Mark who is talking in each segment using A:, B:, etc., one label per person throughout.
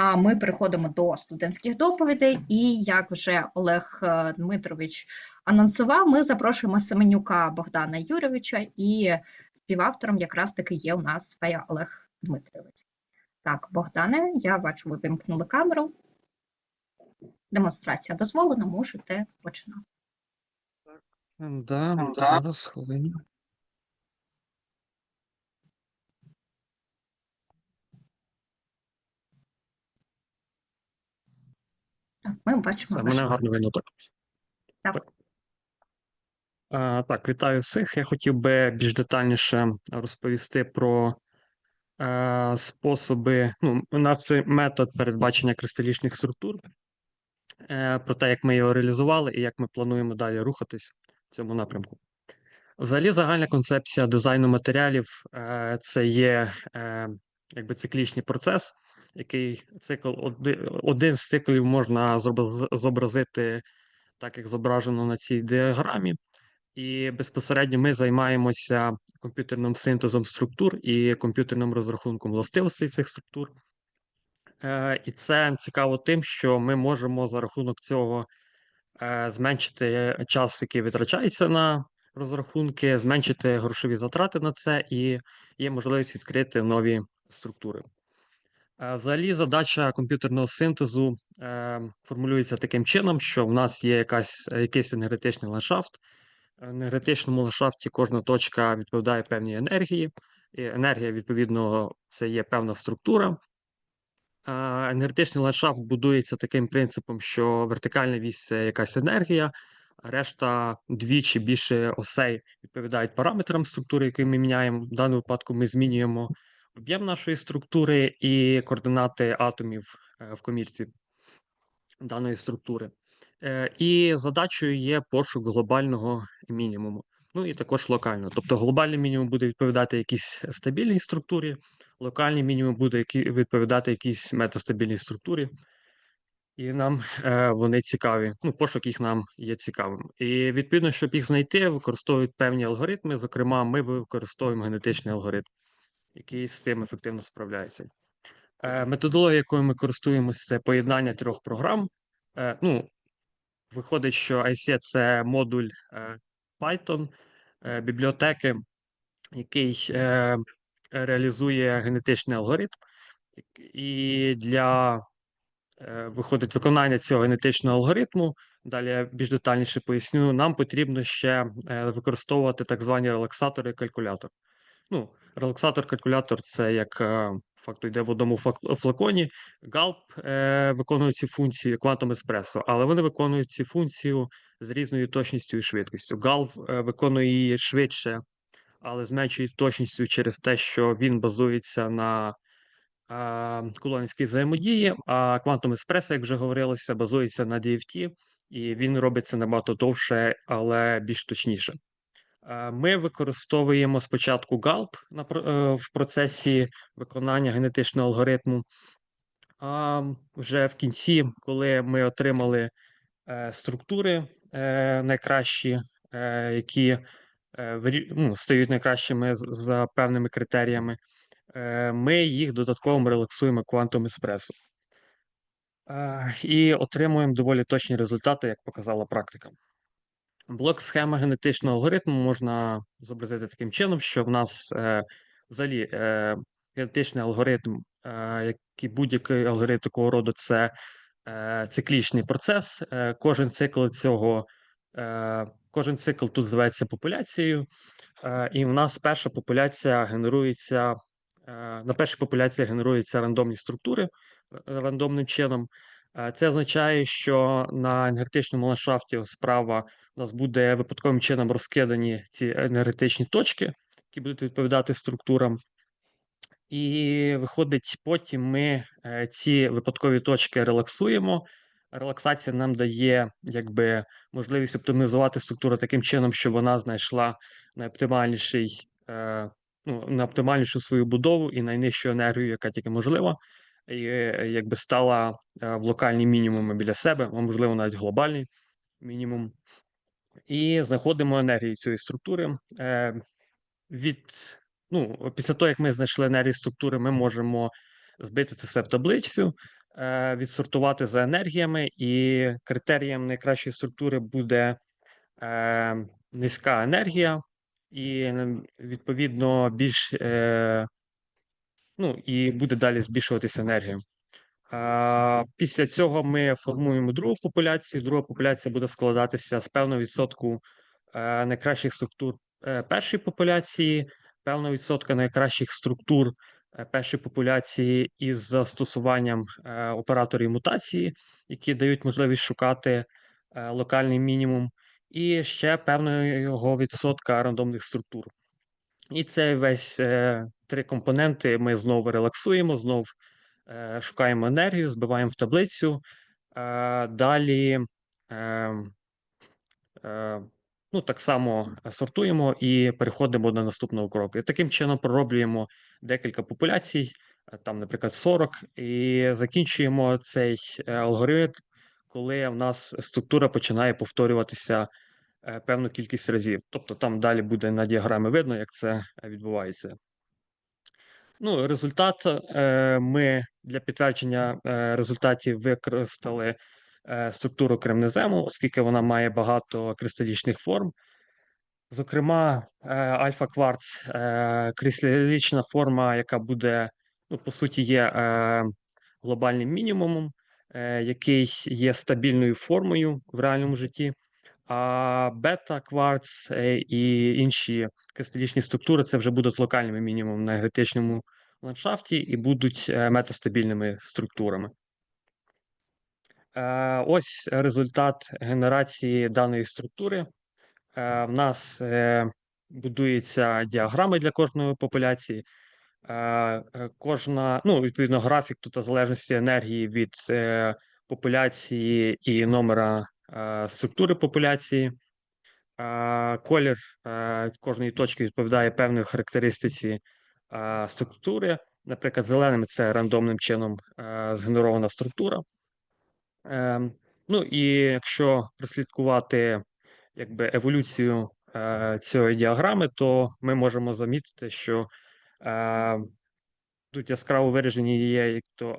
A: А ми переходимо до студентських доповідей. І як вже Олег е, Дмитрович анонсував, ми запрошуємо Семенюка Богдана Юрійовича, і співавтором якраз таки є у нас Фея Олег Дмитрович. Так, Богдане, я бачу, ви вимкнули камеру. Демонстрація дозволена, можете починати.
B: Да,
C: Да.
B: зараз хвилину.
A: Ми бачимо ваш
B: мене гарно видно так.
A: Так.
B: А, так, вітаю всіх. Я хотів би більш детальніше розповісти про е, способи, ну, наш метод передбачення кристалічних структур, е, про те, як ми його реалізували і як ми плануємо далі рухатись в цьому напрямку. Взагалі, загальна концепція дизайну матеріалів е, це є е, якби циклічний процес, який цикл один з циклів можна зобраз- зобразити так, як зображено на цій діаграмі. І безпосередньо ми займаємося комп'ютерним синтезом структур і комп'ютерним розрахунком властивостей цих структур. Е, І це цікаво тим, що ми можемо за рахунок цього е, зменшити час, який витрачається на розрахунки, зменшити грошові затрати на це, і є можливість відкрити нові структури. Е, Взагалі, задача комп'ютерного синтезу е, формулюється таким чином, що в нас є якась, якийсь енергетичний ландшафт. В енергетичному ландшафті кожна точка відповідає певній енергії. І енергія, відповідно, це є певна структура. А, Енергетичний ландшафт будується таким принципом, що вертикальна вісь це якась енергія, а решта дві чи більше осей відповідають параметрам структури, які ми міняємо. В даному випадку ми змінюємо об'єм нашої структури і координати атомів е, в комірці даної структури. Е, І задачею є пошук глобального мінімуму. Ну і також локального. Тобто глобальний мінімум буде відповідати якійсь стабільній структурі, локальний мінімум буде відповідати якійсь метастабільній структурі. І нам е, вони цікаві. Ну, пошук їх нам є цікавим. І відповідно, щоб їх знайти, використовують певні алгоритми. Зокрема, ми використовуємо генетичний алгоритм, який з цим ефективно справляється. Е, Методологія, якою ми користуємося, це поєднання трьох програм. Е, Ну, виходить, що IC – це модуль е, Python, бібліотеки, який реалізує генетичний алгоритм. І для виходить виконання цього генетичного алгоритму. Далі я більш детальніше поясню. Нам потрібно ще використовувати так звані релаксатори і калькулятор. Ну, релаксатор-калькулятор це як е, факту йде в одному флаконі. Галп е, виконує ці функції Quantum Espresso, але вони виконують ці функцію з різною точністю і швидкістю. Галп е, виконує її швидше, але з меншою точністю через те, що він базується на е, колонівській взаємодії, а Quantum Espresso, як вже говорилося, базується на DFT, і він робиться набагато довше, але більш точніше. Е, Ми використовуємо спочатку про- е, в процесі виконання генетичного алгоритму. А вже в кінці, коли ми отримали е, структури найкращі, які ну, стають найкращими за певними критеріями, ми їх додатково релаксуємо Quantum Espresso. Е, І отримуємо доволі точні результати, як показала практика. Блок схема генетичного алгоритму можна зобразити таким чином, що в нас е, взагалі е, генетичний алгоритм, е, як і будь-який алгоритм такого роду, це е, циклічний процес. Е, кожен цикл цього, е, кожен цикл тут зветься популяцією, е, і в нас перша популяція генерується. е, На першій популяції генеруються рандомні структури е, рандомним чином. Е, Це означає, що на енергетичному ландшафті справа у нас буде випадковим чином розкидані ці енергетичні точки, які будуть відповідати структурам. І виходить, потім ми е, ці випадкові точки релаксуємо. Релаксація нам дає якби можливість оптимізувати структуру таким чином, щоб вона знайшла найоптимальніший, е, ну, найоптимальнішу свою будову і найнижчу енергію, яка тільки можлива, і е, якби стала е, в локальні мінімуми біля себе, а можливо, навіть глобальний мінімум і знаходимо енергію цієї структури. Е, від, ну, після того, як ми знайшли енергію структури, ми можемо збити це все в таблицю. відсортувати за енергіями, і критерієм найкращої структури буде низька енергія, і відповідно більш ну, і буде далі збільшуватися енергія. Після цього ми формуємо другу популяцію. Друга популяція буде складатися з певного відсотку е, найкращих структур е, першої популяції, певного відсотка найкращих структур е, першої популяції із застосуванням операторів мутації, які дають можливість шукати локальний мінімум, і ще певного відсотка рандомних структур. І це весь е, три компоненти. Ми знову релаксуємо, знов е, шукаємо енергію, збиваємо в таблицю. Е, далі ну, так само сортуємо і переходимо до наступного кроку. І таким чином пророблюємо декілька популяцій, там, наприклад, 40, і закінчуємо цей алгоритм, коли в нас структура починає повторюватися певну кількість разів. Тобто там далі буде на діаграмі видно, як це е, відбувається. Ну, результат е, ми для підтвердження е, результатів використали е, структуру кремнезему, оскільки вона має багато кристалічних форм. Зокрема, е, альфа-кварц е, кристалічна форма, яка буде, ну, по суті, є е, глобальним мінімумом, е, який є стабільною формою в реальному житті. А бета-кварц е, і інші кристалічні структури це вже будуть локальними мінімумами на енергетичному ландшафті і будуть е, метастабільними структурами. Е, Ось результат генерації даної структури. В нас будується діаграми для кожної популяції. Кожна, ну, відповідно, графік тут залежності енергії від популяції і номера структури популяції. Е, Колір е, кожної точки відповідає певної характеристиці е, структури. Наприклад, зеленим це рандомним чином е, згенерована структура. Ну і якщо прослідкувати якби еволюцію е, цієї діаграми, то ми можемо замітити, що е, тут яскраво виражені є як то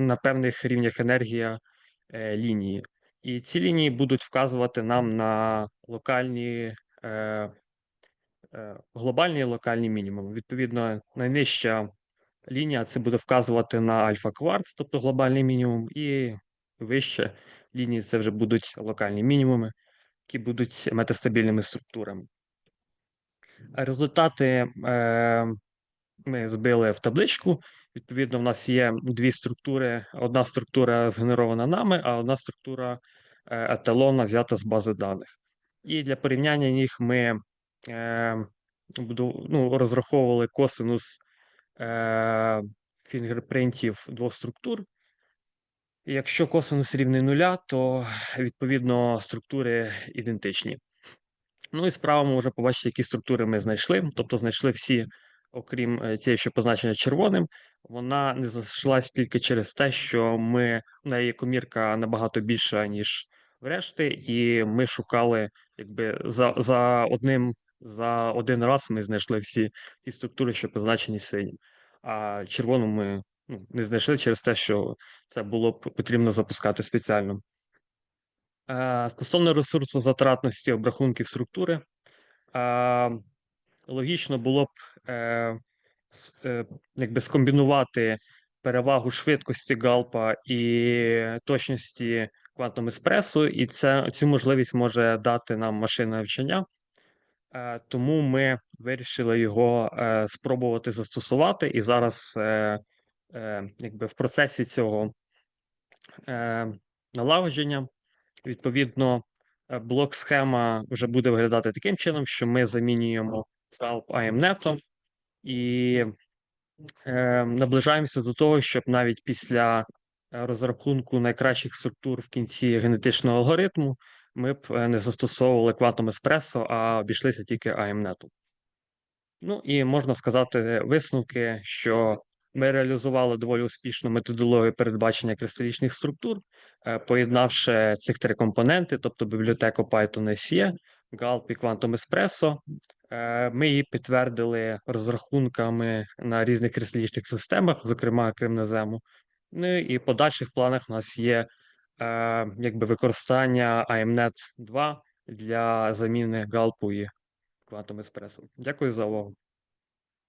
B: на певних рівнях енергія е, лінії. І ці лінії будуть вказувати нам на локальні, е, е, глобальні і локальні мінімуми. Відповідно, найнижча лінія це буде вказувати на альфа-кварц, тобто глобальний мінімум, і вище лінії це вже будуть локальні мінімуми, які будуть метастабільними структурами. Результати е, ми збили в табличку. Відповідно, в нас є дві структури. Одна структура згенерована нами, а одна структура е, еталона взята з бази даних. І для порівняння їх ми е, ну, розраховували косинус е, фінгерпринтів двох структур. Якщо косинус рівний нуля, то відповідно структури ідентичні. Ну і справа ми вже побачити, які структури ми знайшли. Тобто знайшли всі, окрім е, тієї, що позначена червоним. Вона не знайшлась тільки через те, що ми в неї комірка набагато більша, ніж врешті, і ми шукали, якби за, за одним за один раз ми знайшли всі ті структури, що позначені синім. А червону ми ну, не знайшли через те, що це було б потрібно запускати спеціально. Е, Стосовно ресурсозатратності обрахунків структури, е, логічно було б е, е, якби скомбінувати перевагу швидкості галпа і точності квантом еспресо, і це, цю можливість може дати нам машинне навчання. Е, Тому ми вирішили його е, спробувати застосувати, і зараз е, е, якби в процесі цього е, налагодження Відповідно, е, блок-схема вже буде виглядати таким чином, що ми замінюємо залп IMNet і е, наближаємося до того, щоб навіть після е, розрахунку найкращих структур в кінці генетичного алгоритму ми б е, не застосовували квантом еспресо, а обійшлися тільки IMNet. Ну і можна сказати висновки, що ми реалізували доволі успішну методологію передбачення кристалічних структур, е, поєднавши цих три компоненти, тобто бібліотеку Python SE, Gulp і Quantum Espresso. Е, Ми її підтвердили розрахунками на різних кристалічних системах, зокрема кремнезему. Ну і в подальших планах у нас є е, якби використання IMNet 2 для заміни галпу і Quantum Espresso. Дякую за увагу.